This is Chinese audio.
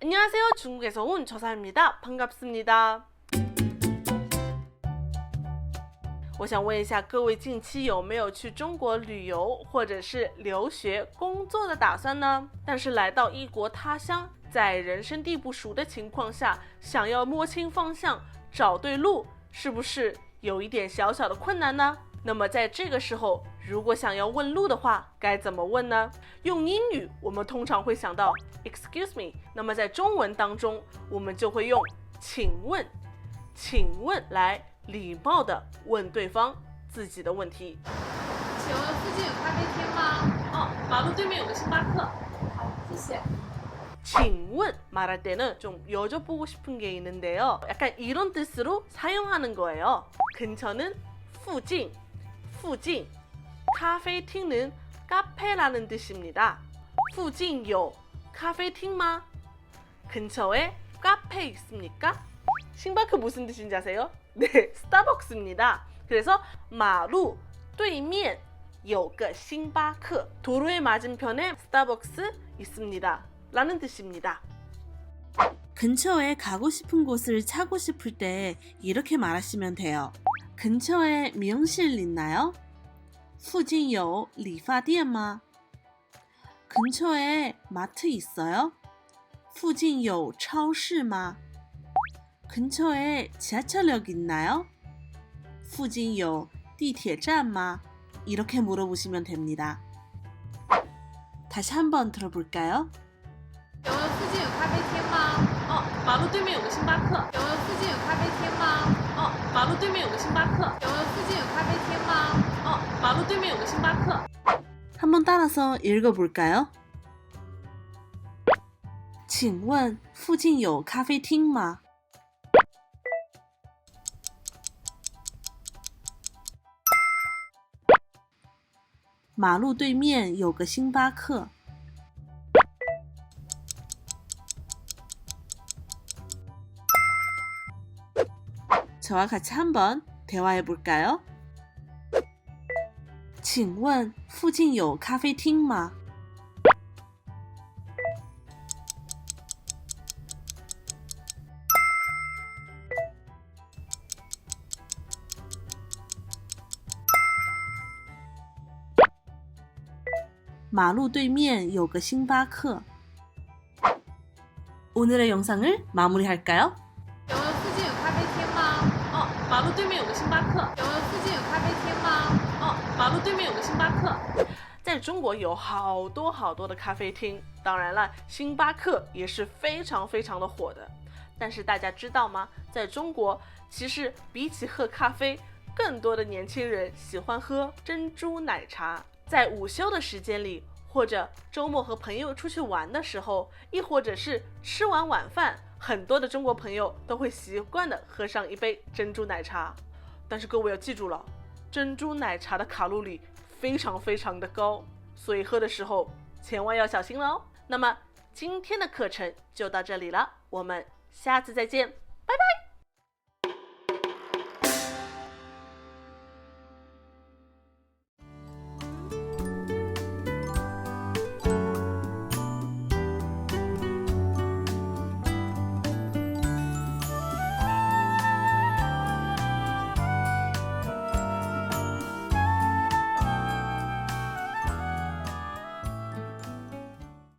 안녕하세요，중국에서온조사입니다，반갑습니다。我想问一下各位，近期有没有去中国旅游或者是留学、工作的打算呢？但是来到异国他乡，在人生地不熟的情况下，想要摸清方向、找对路，是不是有一点小小的困难呢？ 那么在这个时候，如果想要问路的话，该怎么问呢？用英语，我们通常会想到 Excuse me。那么在中文当中，我们就会用请问，请问来礼貌的问对方自己的问题。请问附近有咖啡厅吗？哦，马路对面有个星巴克。好，谢谢。请问말할때는좀여쭤보고싶은게있는데요약간이런뜻으로사용하는거예요근처는附近 附近咖啡厅는카페라는뜻입니다附近有咖啡厅吗？근처에카페있습니까싱바크무슨뜻인지아세요 네, 스타벅스입니다 그래서马路对面有个星巴克도로의맞은편에스타벅스있습니다 라는 뜻입니다. 근처에 가고 싶은 곳을 찾고 싶을 때 이렇게 말하시면 돼요. 근처에 미용실 있나요? 附近有理发店吗? 근처에 마트 있어요? 附近有超市吗? 근처에 지하철역 있나요? 附近有地铁站吗? 이렇게 물어보시면 됩니다. 다시 한번 들어볼까요? 请问附近有咖啡厅吗？哦，马路对面有个星巴克。 马路对面有个星巴克。请问附近有咖啡厅吗？哦，马路对面有个星巴克。 한번 따라서 읽어볼까요? 请问附近有咖啡厅吗？马路对面有个星巴克。 저와 같이 한번 대화해 볼까요? 请问附近有咖啡厅吗？马路对面有个星巴克。오늘의영상을마무리할까요 马路对面有个星巴克。请问附近有咖啡厅吗？哦，马路对面有个星巴克。在中国有好多好多的咖啡厅，当然了，星巴克也是非常非常的火的。但是大家知道吗？在中国，其实比起喝咖啡，更多的年轻人喜欢喝珍珠奶茶。在午休的时间里，或者周末和朋友出去玩的时候，亦或者是吃完晚饭，很多的中国朋友都会习惯的喝上一杯珍珠奶茶。但是各位要记住了，珍珠奶茶的卡路里非常非常的高，所以喝的时候千万要小心了哦。那么今天的课程就到这里了，我们下次再见，拜拜。